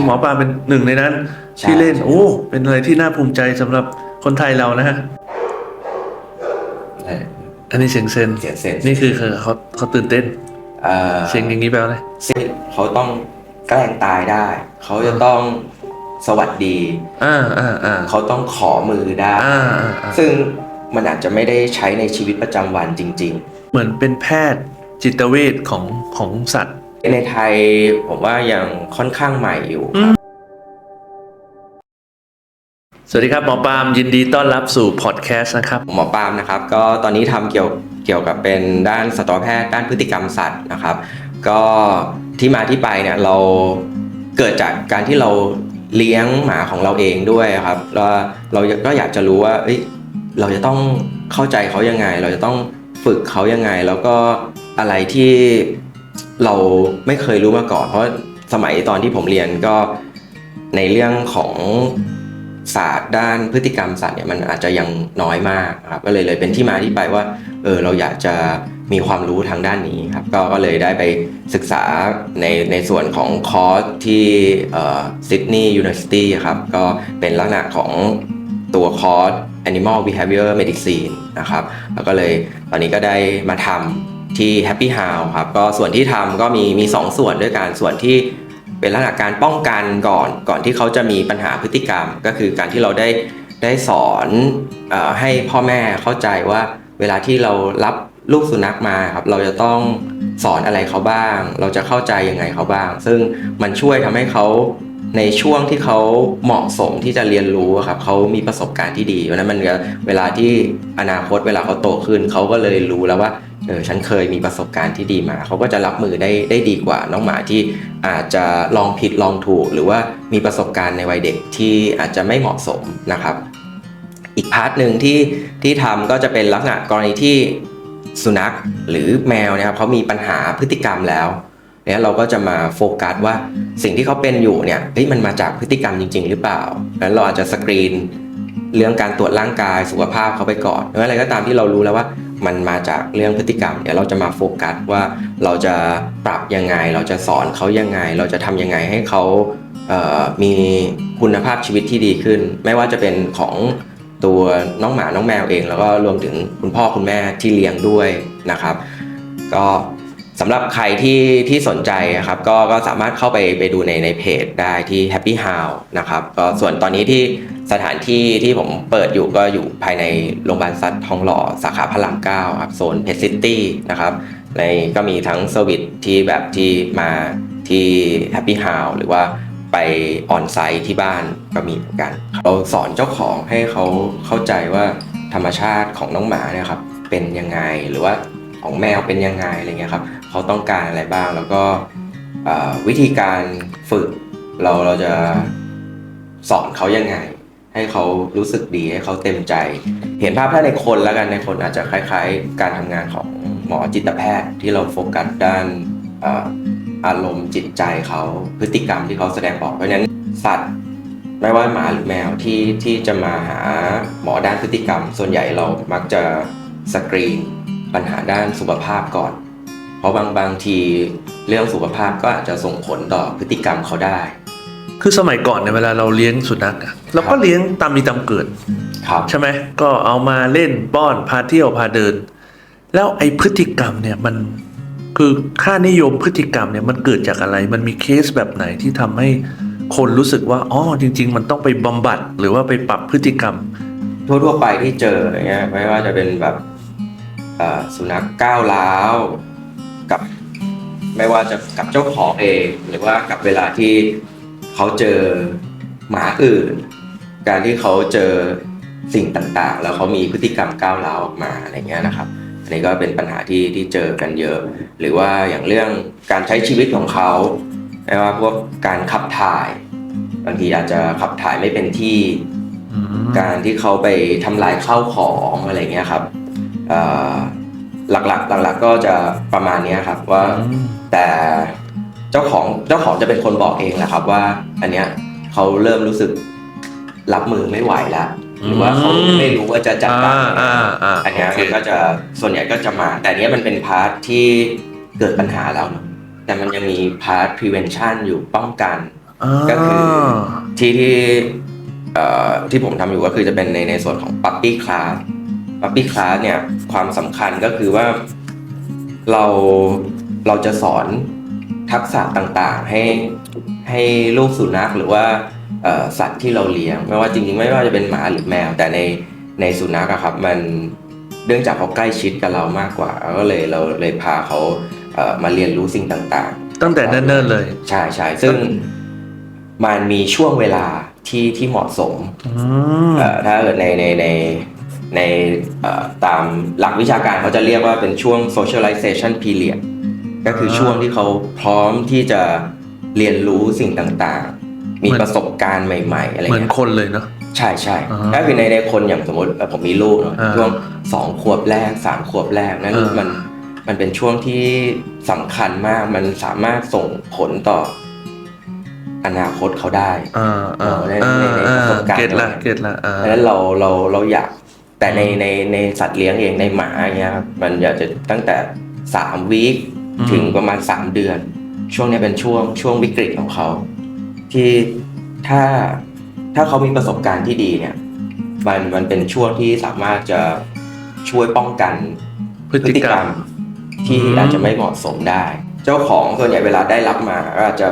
คุณหมอปลาเป็นหนึ่งในนั้นใช่ที่เล่นใช่โอ้ เป็นอะไรที่น่าภูมิใจสำหรับคนไทยเรานะฮะเอออันนี้เสียงเซนเสียงเซ็นนี่คือเขาเขาเขาตื่นเต้นเอ่อเสียงอย่างนี้แปลว่าอะไรซึ่งเขาต้องแกล้งตายได้ เขาจะต้องสวัสดีอ่าอ่าอ่าเขาต้องขอมือได้อ่าอ่าอ่าซึ่งมันอาจจะไม่ได้ใช้ในชีวิตประจำวันจริงเหมือนเป็นแพทย์จิตเวชของของสัตว์ๆ ในไทยผมว่ายังค่อนข้างใหม่อยู่ครับ สวัสดีครับหมอปาล์มยินดีต้อนรับสู่พอดแคสต์นะครับหมอปาล์มนะครับ ก็ตอนนี้ทำเกี่ยวเกี่ยวกับเป็นด้านสัตวแพทย์ด้านพฤติกรรมสัตว์นะครับ ก็ที่มาที่ไปเนี่ยเราเกิดจากการที่เราเลี้ยงหมาของเราเองด้วยครับแล้วเราก็อยากจะรู้ว่าเอ้ยเราจะต้องเข้าใจเขายังไง เราจะต้องฝึกเขายังไง แล้วก็อะไรที่ เราไม่เคยรู้มาก่อน เพราะสมัยตอนที่ผมเรียนก็ในเรื่องของศาสตร์ด้านพฤติกรรมสัตว์เนี่ยมันอาจจะยังน้อยมากครับก็เลยเลยเป็นที่มาที่ไปว่าเออเราอยากจะมีความรู้ทางด้านนี้ครับก็ก็เลยได้ไปศึกษาในในส่วนของคอร์สที่ซิดนีย์ยูนิเวอร์ซิตี้ครับก็เป็นลักษณะของตัวคอร์ส Animal Behavior Medicine นะครับแล้วก็เลยตอนนี้ก็ได้มาทำ ที่ Happy House ครับก็ส่วนที่ทำก็มีมีสองส่วนด้วยกันส่วนที่เป็นลักษณะการป้องกันก่อนก่อนที่เขาจะมีปัญหาพฤติกรรม ก็คือการที่เราได้ได้สอนอให้พ่อแม่เข้าใจว่าเวลาที่เรารับลูกสุนัขมาครับเราจะต้องสอนอะไรเขาบ้าง เราจะเข้าใจยังไงเขาบ้าง ซึ่งมันช่วยทำให้เขา ในช่วงที่เขาเหมาะสมที่จะเรียนรู้ครับเขามีประสบการณ์ที่ดีเพราะฉะนั้นมันเวลาที่อนาคตเวลาเขาโตขึ้นเขาก็เลยรู้แล้วว่าเออฉันเคยมีประสบการณ์ที่ดีมา เขาก็จะรับมือได้ได้ดีกว่าน้องหมาที่อาจจะลองผิดลองถูก หรือว่ามีประสบการณ์ในวัยเด็กที่อาจจะไม่เหมาะสมนะครับ อีกพาร์ทหนึ่งที่ที่ทำก็จะเป็นลักษณะกรณีที่สุนัขหรือแมวนะครับเขามีปัญหาพฤติกรรมแล้ว เนี่ยเราก็จะมาโฟกัสว่าสิ่งที่เขาเป็นอยู่เนี่ยเฮ้ยมันมาจากพฤติกรรมจริง ๆ หรือเปล่าแล้วเราอาจจะสกรีนเรื่องการตรวจร่างกายสุขภาพเขาไปก่อนหรืออะไรก็ตามที่เรารู้แล้วว่ามันมาจากเรื่องพฤติกรรม เดี๋ยวเราจะมาโฟกัสว่าเราจะปรับยังไง เราจะสอนเขายังไง เราจะทำยังไงให้เขาเมีคุณภาพชีวิตที่ดีขึ้น ไม่ว่าจะเป็นของตัวน้องหมาน้องแมวเอง แล้วก็รวมถึงคุณพ่อคุณแม่ที่เลี้ยงด้วยนะครับ ก็ สำหรับใครที่ที่สนใจนะครับก็ก็สามารถเข้าไปไปดูในในเพจได้ที่ Happy House นะครับก็ส่วนตอนนี้ที่สถานที่ที่ผมเปิดอยู่ก็อยู่ภายในโรงพยาบาลสัตว์ทองหล่อสาขาพระรามเก้าครับโซนเพชรซิตี้นะครับในก็มีทั้งเซอร์วิสที่แบบที่มาที่ Happy House หรือว่าไปออนไซต์ที่บ้านก็มีเหมือนกัน เราสอนเจ้าของให้เขาเข้าใจว่าธรรมชาติของน้องหมาเนี่ยครับเป็นยังไงหรือว่าของแมวเป็นยังไงอะไรเงี้ยครับ เขาต้องการอะไรบ้าง แล้วก็วิธีการฝึกเราเราจะสอนเขายังไง ให้เขารู้สึกดีให้เขาเต็มใจ เห็นภาพถ้าในคนแล้วกันในคนอาจจะคล้าย ๆ การทำงานของหมอจิตแพทย์ที่เราโฟกัสด้านเอ่ออารมณ์จิตใจเขาพฤติกรรมที่เขาแสดงออกเพราะฉะนั้นสัตว์ไม่ว่าหมาหรือแมวที่ที่จะมาหาหมอด้านพฤติกรรม ส่วนใหญ่เรามักจะสกรีนปัญหาด้านสุขภาพก่อน เพราะบางบางทีเรื่องสุขภาพก็อาจจะส่งผลต่อพฤติกรรมเขาได้ คือสมัยก่อนเนี่ยเวลาเราเลี้ยงสุนัขอะเราก็เลี้ยงตามมีตามเกิดครับใช่ไหมก็เอามาเล่นป้อนพาเที่ยวพาเดิน แล้วไอ้พฤติกรรมเนี่ยมันคือค่านิยมพฤติกรรมเนี่ยมันเกิดจากอะไร มันมีเคสแบบไหนที่ทำให้คนรู้สึกว่าอ๋อจริง ๆ มันต้องไปบำบัดหรือว่าไปปรับพฤติกรรม ทั่วๆไปที่เจออย่างเงี้ยไม่ว่าจะเป็นแบบเอ่อสุนัขก้าวร้าว กับไม่ว่าจะกับเจ้าของเองหรือว่ากับเวลาที่เขาเจอหมาอื่น การที่เขาเจอสิ่งต่างๆ แล้วเขามีพฤติกรรมก้าวร้าวออกมาอะไรเงี้ยนะครับอันนี้ก็เป็นปัญหาที่ที่เจอกันเยอะ หรือว่าอย่างเรื่องการใช้ชีวิตของเขาไม่ว่าพวกการขับถ่ายบางทีอาจจะขับถ่ายไม่เป็นที่การที่เขาไปทำลายข้าวของอะไรเงี้ยครับเอ่อ หลักๆ หลักๆก็จะประมาณเนี้ยครับว่าอืมแต่เจ้าของเจ้าของจะเป็นคนบอกเองแหละครับ ว่าอันเนี้ยเขาเริ่มรู้สึกรับมือไม่ไหวแล้วหรือว่าเขาไม่รู้ว่าจะจัดการยังไงอ่าอ่าอันเนี้ยโอเคมันก็จะส่วนใหญ่ก็จะมา แต่อันเนี้ยมันเป็นพาร์ทที่เกิดปัญหาแล้วเนอะแต่มันยังมีพาร์ท prevention อยู่ป้องกันก็คือที่ที่เอ่อที่ผมทำอยู่ก็คือจะเป็นในในส่วนของ Puppy Class Puppy Class เนี่ยความสำคัญก็คือว่าเราเราจะสอนทักษะต่างๆ ให้ให้ลูกสุนัขหรือว่าเอ่อสัตว์ที่เราเลี้ยง ไม่ว่าจริงๆ ไม่ว่าจะเป็นหมาหรือแมว แต่ในในสุนัขอะครับมันเนื่องจากเขาใกล้ชิดกับเรามากกว่าก็เลยเราเลยพาเขาเอ่อมาเรียนรู้สิ่งต่างๆ ตั้งแต่เนิ่นๆเลย ใช่ใช่ซึ่งมันมีช่วงเวลาที่ที่เหมาะสมอืมเอ่อถ้าเกิดในในใน ในเอ่อตามหลักวิชาการเขาจะเรียกว่าเป็นช่วง socialization period ก็คือช่วงที่เขาพร้อมที่จะเรียนรู้สิ่งต่างๆ มีประสบการณ์ใหม่ๆ อะไรเหมือนเงี้ยคนเลยเนาะใช่ใช่อ่าก็คือในในคนอย่างสมมติเอ่อผมมีลูกเนอะอ่าช่วงสองขวบแรกสามขวบแรกนั้นอ่ามัมันมันเป็นช่วงที่สำคัญมากมันสามารถส่งผลต่ออนาคตเขาได้อ่าอ่าในอ่าในในประสบการณ์เก็ตละเก็ตละอ่าดังนั้นเราเราเราอยาก แต่ในในในสัตว์เลี้ยงเองในหมาเงี้ยครับมันอยากจะตั้งแต่สามวีคอืม ถึงประมาณสามเดือน ช่วงเนี้ยเป็นช่วงช่วงวิกฤตของเขา ที่ถ้าถ้าเขามีประสบการณ์ที่ดีเนี่ยมันมันเป็นช่วงที่สามารถจะช่วยป้องกัน พฤติกรรม ที่อืม อาจจะไม่เหมาะสมได้ เจ้าของส่วนใหญ่เวลาได้รับมาก็อาจจะ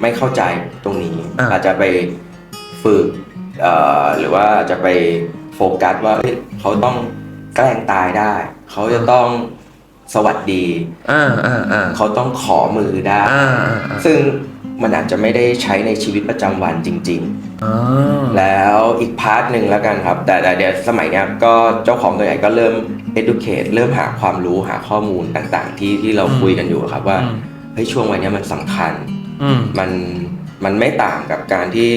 ไม่เข้าใจตรงนี้ อ่า อาจจะไปฝึกเอ่อหรือว่าอาจจะไป โฟกัสว่าเฮ้ยเขาต้องแกล้งตายได้ เขาจะต้องสวัสดี อ่าอ่าอ่าเขาต้องขอมือได้ อ่าอ่าอ่าซึ่งมันอาจจะไม่ได้ใช้ในชีวิตประจำวันจริงอ่าๆแล้วอีกพาร์ทหนึ่งแล้วกันครับ แต่แต่เดี๋ยวสมัยเนี้ยก็เจ้าของตัวใหญ่ก็เริ่ม educate เริ่มหาความรู้หาข้อมูลต่างๆ ที่ที่เราคุยกันอยู่ครับว่าอืมเฮ้ยช่วงวัยเนี้ยมันสำคัญ อืม มันมันไม่ต่างกับการที่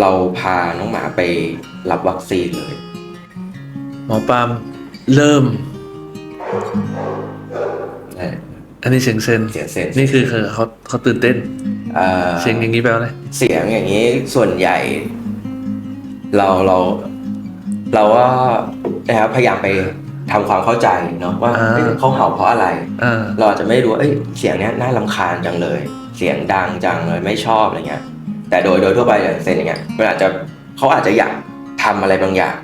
เราพาน้องหมาไปรับวัคซีนเลย หมอปาล์มเริ่ม อันนี้เสียงเซนเสียงเซนนี่คือคือเขาเขาตื่นเต้นเอ่อเสียงอย่างนี้แปลว่าอะไรเสียงอย่างนี้ส่วนใหญ่ เราเรา เราก็นะครับพยายามไปทำความเข้าใจเนาะว่าอ่าเอ้ยเขาเห่าเพราะอะไรอ่าเราอาจจะไม่รู้ว่าเอ้ยเสียงเนี้ยน่ารำคาญจังเลย เสียงดังจังเลยไม่ชอบอะไรเงี้ย แต่โดยโดยทั่วไปอย่างเซนอย่างเงี้ยมันอาจจะเขาอาจจะอยากทำอะไรบางอย่าง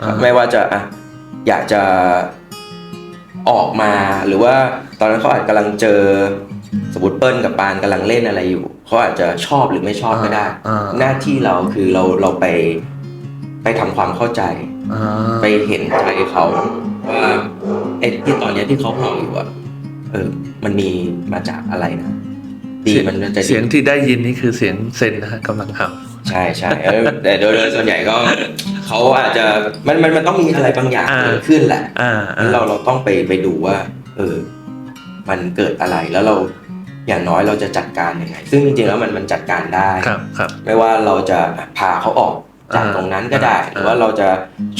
อ่าไม่ว่าจะอะอยากจะออกมาหรือว่าตอนนั้นเขาอาจกำลังเจอสมมติเปิ้ลกับปานกำลังเล่นอะไรอยู่เขาอาจจะชอบหรือไม่ชอบก็ได้อ่าหน้าที่เราคือเราเราไปไปทำความเข้าใจอ่าไปเห็นใจเขาว่าไอ้ที่ตอนเนี้ยที่เขาเห่าอยู่อะเออมันมีมาจากอะไรนะ ดีมันจะดีเสียงที่ได้ยินนี่คือเสียงเซนนะฮะกำลังเห่าใช่ใช่เออแต่โดยโดยส่วนใหญ่ก็เขาอาจจะมันมันมันต้องมีอะไรบางอย่างอ่าเกิดขึ้นแหละอ่าแล้วเราเราต้องไปไปดูว่า เออ มันเกิดอะไรแล้วเราอย่างน้อยเราจะจัดการยังไง ซึ่งจริงๆแล้วมันมันจัดการได้ครับครับ ไม่ว่าเราจะพาเขาออกจากอ่าตรงนั้นก็ได้อ่าหรือว่าเราจะ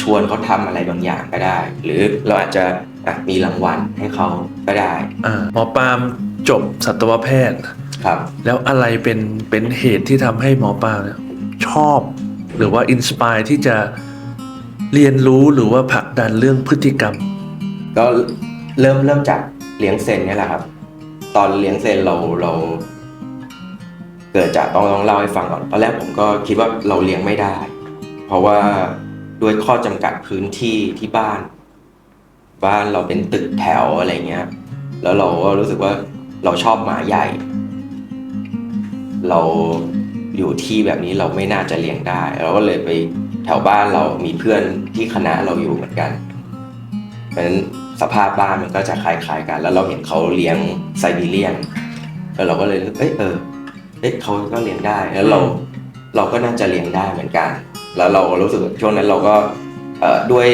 ชวนเขาทำอะไรบางอย่างก็ได้ หรือเราอาจจะอะมีรางวัลให้เขาก็ได้อ่าหมอปาล์มจบสัตวแพทย์ ครับ แล้วอะไรเป็นเป็นเหตุที่ทำให้หมอปลาเนี่ยชอบหรือว่าอินสปายที่จะเรียนรู้หรือว่าผลักดันเรื่องพฤติกรรม ก็เริ่มเริ่มจากเลี้ยงเซนเนี่ยแหละครับ ตอนเลี้ยงเซนเราเรา เกิดจากต้องต้องเล่าให้ฟังก่อนตอนแรกผมก็คิดว่าเราเลี้ยงไม่ได้ เพราะว่าด้วยข้อจำกัดพื้นที่ที่บ้าน บ้านเราเป็นตึกแถวอะไรเงี้ย แล้วเราก็รู้สึกว่าเราชอบหมาใหญ่ เราอยู่ที่แบบนี้เราไม่น่าจะเลี้ยงได้เราก็เลยไปแถวบ้านเรามีเพื่อนที่คณะเราอยู่เหมือนกันเพราะฉะนั้นสภาพบ้านมันก็จะคล้ายๆกัน แล้วเราเห็นเขาเลี้ยงไซบีเรียนแล้วเราก็เลยเอ้ยเออเอ้ยเขาก็เลี้ยงได้แล้วเราเราก็น่าจะเลี้ยงได้เหมือนกัน แล้วเรารู้สึกช่วงนั้นเราก็ด้วย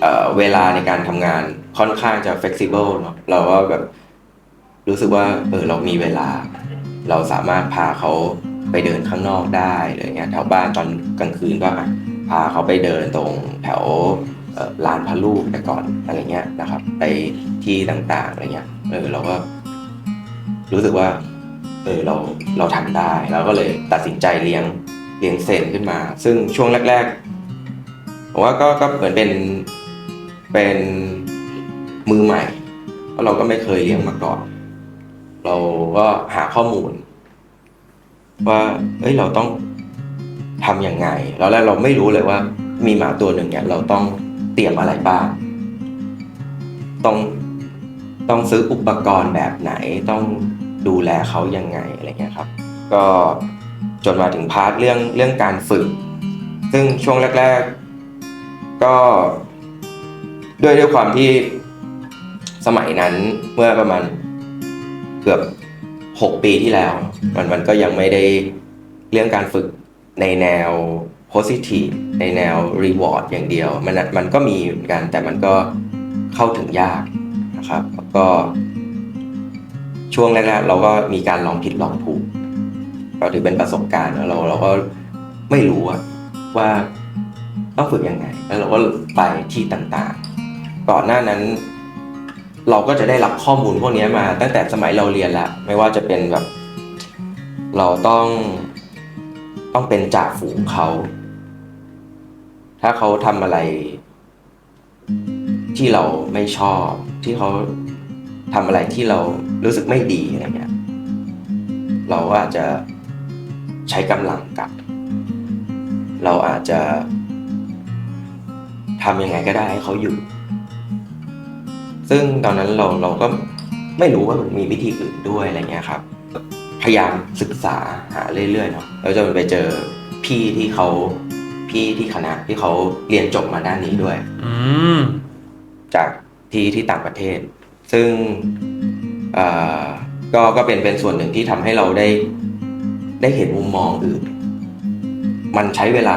เเวลาในการทำงานค่อนข้างจะ flexible เนอะเราก็แบบรู้สึกว่าเออเรามีเวลา เราสามารถพาเขาไปเดินข้างนอกได้อะไรเงี้ยแถวบ้านตอนกลางคืนก็พาเขาไปเดินตรงแถวลานพระลูกแต่ก่อนอะไรเงี้ยนะครับ ไปที่ต่างๆอะไรเงี้ยเออเราก็รู้สึกว่าเออเราเราทำได้แล้วก็เลยตัดสินใจเลี้ยงเลี้ยงเซนขึ้นมา ซึ่งช่วงแรกๆผมว่าก็ก็เหมือนเป็นเป็นมือใหม่เพราะเราก็ไม่เคยเลี้ยงมาก่อน เราก็หาข้อมูล ว่าเอ้ยเราต้องทำยังไง แล้วแรกเราไม่รู้เลยว่า มีหมาตัวหนึ่งเนี่ยเราต้องเตรียมอะไรบ้างต้องต้องซื้ออุปกรณ์แบบไหนต้องดูแลเขายังไงอะไรเงี้ยครับ ก็จนมาถึงพาร์ทเรื่องเรื่องการฝึก ซึ่งช่วงแรก ๆ ก็ด้วยด้วยความที่สมัยนั้นเมื่อประมาณ เกือบหกปีที่แล้ว มันมันก็ยังไม่ได้เรื่องการฝึกในแนว positive ในแนว reward อย่างเดียว มันมันก็มีเหมือนกัน แต่มันก็เข้าถึงยากนะครับแล้วก็ ช่วงแรกๆเราก็มีการลองผิดลองถูกก็ถือเป็นประสบการณ์แล้วเราเราก็ไม่รู้อะว่าต้องฝึกยังไง แล้วเราก็ไปที่ต่างๆ ก่อนหน้านั้น เราก็จะได้รับข้อมูลพวกนี้มาตั้งแต่สมัยเราเรียนแล้ว ไม่ว่าจะเป็นแบบ เราต้องต้องเป็นจ่าฝูงเขา ถ้าเขาทำอะไร ที่เราไม่ชอบ ที่เขาทำอะไรที่เรารู้สึกไม่ดีอะไรเงี้ยเราก็อาจจะใช้กำลังกลับ เราอาจจะทำยังไงก็ได้ให้เขาอยู่ ซึ่งตอนนั้นเราเราก็ไม่รู้ว่ามันมีวิธีอื่นด้วยอะไรเงี้ยครับ พยายามศึกษาหาเรื่อยๆเนาะแล้วจนไปเจอพี่ที่เขาพี่ที่คณะที่เขาเรียนจบมาด้านนี้ด้วยอืมจากที่ที่ต่างประเทศ ซึ่งเอ่อก็ก็เป็นเป็นส่วนหนึ่งที่ทำให้เราได้ได้เห็นมุมมองอื่น มันใช้เวลา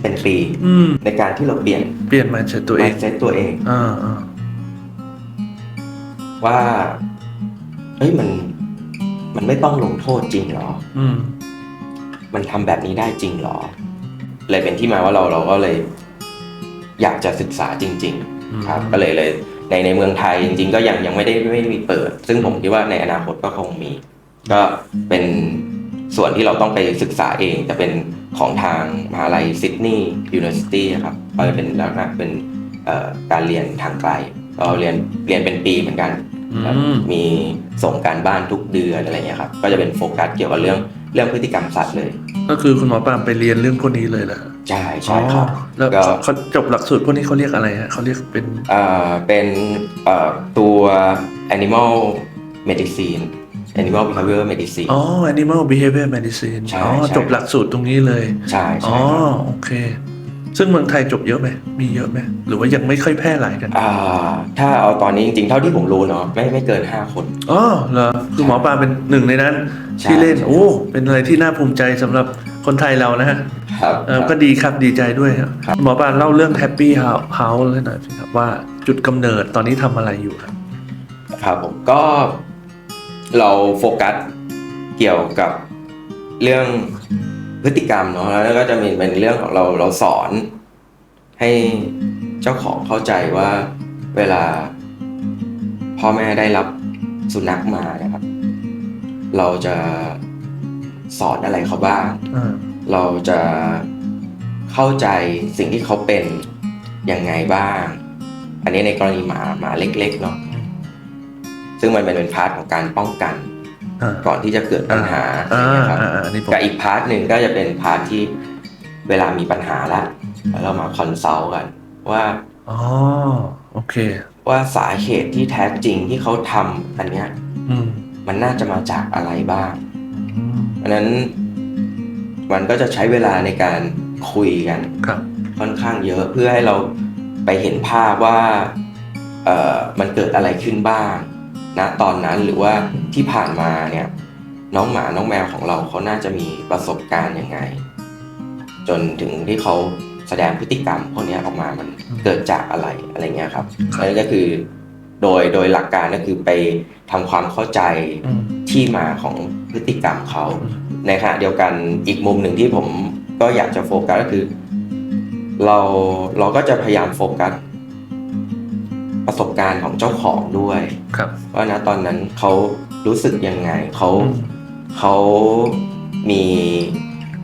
เป็นปีอืมในการที่เราเปลี่ยนเปลี่ยนมาจากตัวเอง mindset ตัวเองอ่าอ่า ว่าเฮ้ยมันมันไม่ต้องลงโทษจริงเหรอ อืม มันทำแบบนี้ได้จริงเหรอ เลยเป็นที่มาว่าเราเราก็เลย อยากจะศึกษาจริง ๆ ครับ ก็เลยเลยในในเมืองไทยจริง ๆ ก็ยังยังไม่ได้ไม่ได้มีเปิด ซึ่งผมคิดว่าในอนาคตก็คงมี ก็เป็นส่วนที่เราต้องไปศึกษาเองจะเป็นของทางมหาลัยซิดนีย์ยูนิเวอร์ซิตี้ครับก็จะเป็นลักษณะเป็นเอ่อการเรียนทางไกล เราเรียนเรียนเป็นปีเหมือนกันครับอืม มีส่งการบ้านทุกเดือนอะไรเงี้ยครับก็จะเป็นโฟกัสเกี่ยวกับเรื่องเรื่องพฤติกรรมสัตว์เลยก็คือคุณหมอปามไปเรียนเรื่องพวกนี้เลยเหรอใช่ใช่ครับ อ๋อแล้วก็ เขาเขาจบหลักสูตรพวกนี้เขาเรียกอะไรฮะเขาเรียกเป็นเอ่อเป็นเอ่อตัว animal medicine animal behavior medicine อ๋อ animal behavior medicine ใช่อ๋อใช่ จบหลักสูตรตรงนี้เลย ใช่อ๋อใช่ครับโอเค ซึ่งเมืองไทยจบเยอะไหมมีเยอะไหมหรือว่ายังไม่ค่อยแพร่หลายกันอ่าถ้าเอาตอนนี้จริงๆ เท่าที่ผมรู้เนาะไม่ไม่เกิน 5 คนอ๋อเหรอคือหมอปลาเป็นหนึ่งในนั้นใช่ที่เล่นใช่โอ้เป็นอะไรที่น่าภูมิใจสำหรับคนไทยเรานะฮะครับเออก็ดีครับดีใจด้วยครับหมอปลาเล่าเรื่อง Happy House House เลยหน่อยสิครับว่าจุดกำเนิดตอนนี้ทำอะไรอยู่ครับครับผมก็เราโฟกัสเกี่ยวกับเรื่อง พฤติกรรมเนาะแล้วก็จะมีเป็นเรื่องของเราเราสอน ให้เจ้าของเข้าใจว่าเวลาพ่อแม่ได้รับสุนัขมานะครับ เราจะสอนอะไรเขาบ้างอ่าเราจะเข้าใจสิ่งที่เขาเป็นยังไงบ้าง อันนี้ในกรณีหมาหมาเล็ก ๆ เนาะซึ่งมันเป็นเป็นพาร์ทของการป้องกันอ่า ก่อนที่จะเกิดปัญหาอะไรอ่าเงี้ยครับอ่าอ่าอันนี้ผมกับอีกพาร์ทหนึ่งก็จะเป็นพาร์ทที่เวลามีปัญหาแล้วแล้วเรามาคอนซัลท์กัน ว่าอ๋อโอเค ว่าสาเหตุที่แท้จริงที่เขาทำอันเนี้ยอืมมันน่าจะมาจากอะไรบ้างอืมเพราะฉะนั้นมันก็จะใช้เวลาในการคุยกันครับ ค่อนข้างเยอะเพื่อให้เราไปเห็นภาพว่าเอ่อมันเกิดอะไรขึ้นบ้าง ณตอนนั้นหรือว่าที่ผ่านมาเนี่ยน้องหมาน้องแมวของเราเขาน่าจะมีประสบการณ์ยังไง จนถึงที่เขาแสดงพฤติกรรมพวกนี้ออกมามันเกิดจากอะไรอะไรเงี้ยครับครับนั่นก็คือโดยโดยหลักการก็คือไปทำความเข้าใจอืมที่มาของพฤติกรรมเขาอืมในขณะเดียวกันอีกมุมหนึ่งที่ผมก็อยากจะโฟกัสก็คือ เราเราก็จะพยายามโฟกัสประ สบการณ์ของเจ้าของด้วยครับว่านะตอนนั้นเขารู้สึกยังไงเขาอืมเขามี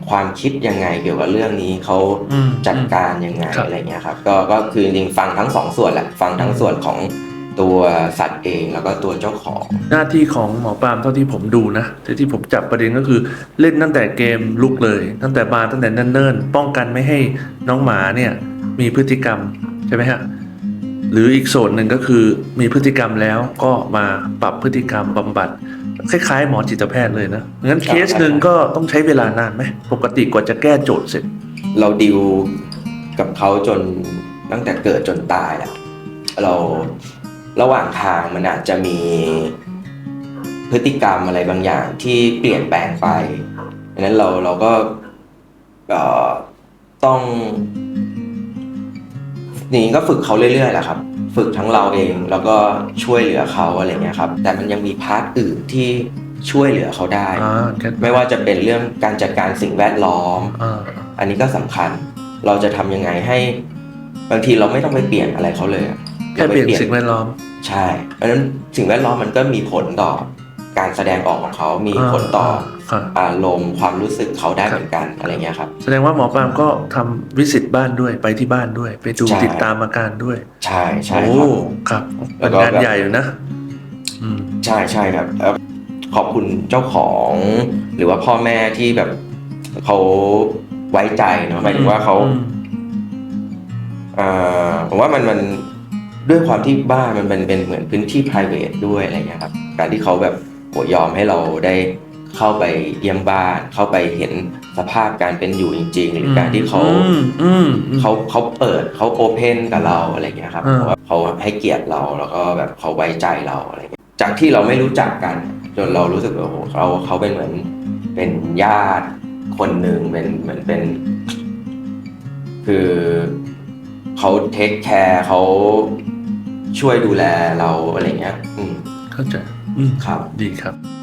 ความคิดยังไงเกี่ยวกับเรื่องนี้เขาอืมจัดการยังไงครับอะไรเงี้ยครับก็ก็คือจริงๆฟังทั้งสองส่วนแหละฟังทั้งส่วนของตัวสัตว์เองแล้วก็ตัวเจ้าของ หน้าที่ของหมอปาล์มเท่าที่ผมดูนะที่ที่ผมจับประเด็นก็คือเล่นตั้งแต่เกมลุกเลย ตั้งแต่บาร์ตั้งแต่เนิ่นๆป้องกันไม่ให้น้องหมาเนี่ยมีพฤติกรรมใช่ไหมฮะ หรืออีกส่วนหนึ่งก็คือมีพฤติกรรมแล้วก็มาปรับพฤติกรรมบำบัดคล้ายๆ หมอจิตแพทย์เลยนะงั้นเคสหนึ่งก็ต้องใช้เวลานานไหมปกติกว่าจะแก้โจทย์เสร็จ เราดิวกับเขาจนตั้งแต่เกิดจนตายแล้วเราระหว่างทางมันอาจจะมีพฤติกรรมอะไรบางอย่างที่เปลี่ยนแปลงไปดังนั้นเราเราก็เอ่ อต้องนี่ก็ฝึกเขาเรื่อยๆแหละครับ ฝึกทั้งเราเองแล้วก็ช่วยเหลือเขาอะไรเงี้ยครับ แต่มันยังมีพาร์ทอื่นที่ช่วยเหลือเขาได้ อ่าแค่ไม่ว่าจะเป็นเรื่องการจัดการสิ่งแวดล้อม อ่าอันนี้ก็สำคัญ เราจะทำยังไงให้บางทีเราไม่ต้องไปเปลี่ยนอะไรเขาเลยอะแค่เปลี่ยนสิ่งแวดล้อม ใช่เพราะฉะนั้นสิ่งแวดล้อมมันก็มีผลต่อ การแสดงออกของเขามีผลต่อครับอารมณ์ความรู้สึกเขาได้เหมือนกันอะไรเงี้ยครับ แสดงว่าหมอปาล์มก็ทำวิสิตบ้านด้วยไปที่บ้านด้วย ไปดูใช่ ติดตามอาการด้วยใช่ใช่โอ้ครับ ครับแล้วเป็นก็งานแบบ ใหญ่อยู่นะอืม ใช่ใช่ครับแล้วขอบคุณเจ้าของหรือว่าพ่อแม่ที่แบบเขาไว้ใจเนาะหมายถึงว่าเขาอืมอ่าผมว่ามันมันด้วยความที่บ้านมันเป็นเป็นเหมือนพื้นที่ p r i v a t ด้วยอะไรเงี้ยครับ การที่เขาแบบโห ยอมให้เราได้เข้าไปเยี่ยมบ้าน เข้าไปเห็นสภาพการเป็นอยู่จริง ๆ หรือการที่เขาอืมอืมอืมเขาเขาเปิดเขาโอเพนกับเราอะไรเงี้ยครับอ่าเพราะว่าเขาให้เกียรติเราแล้วก็แบบเขาไว้ใจเราอะไรเงี้ยจากที่เราไม่รู้จักกันจนเรารู้สึกว่าโอ้โหเขาเขาเป็นเหมือนเป็นญาติคนหนึ่งเป็นเหมือนเป็น คือเขาเทคแคร์เขาช่วยดูแลเราอะไรเงี้ย อืมเข้าใจอืม ครับดีครับ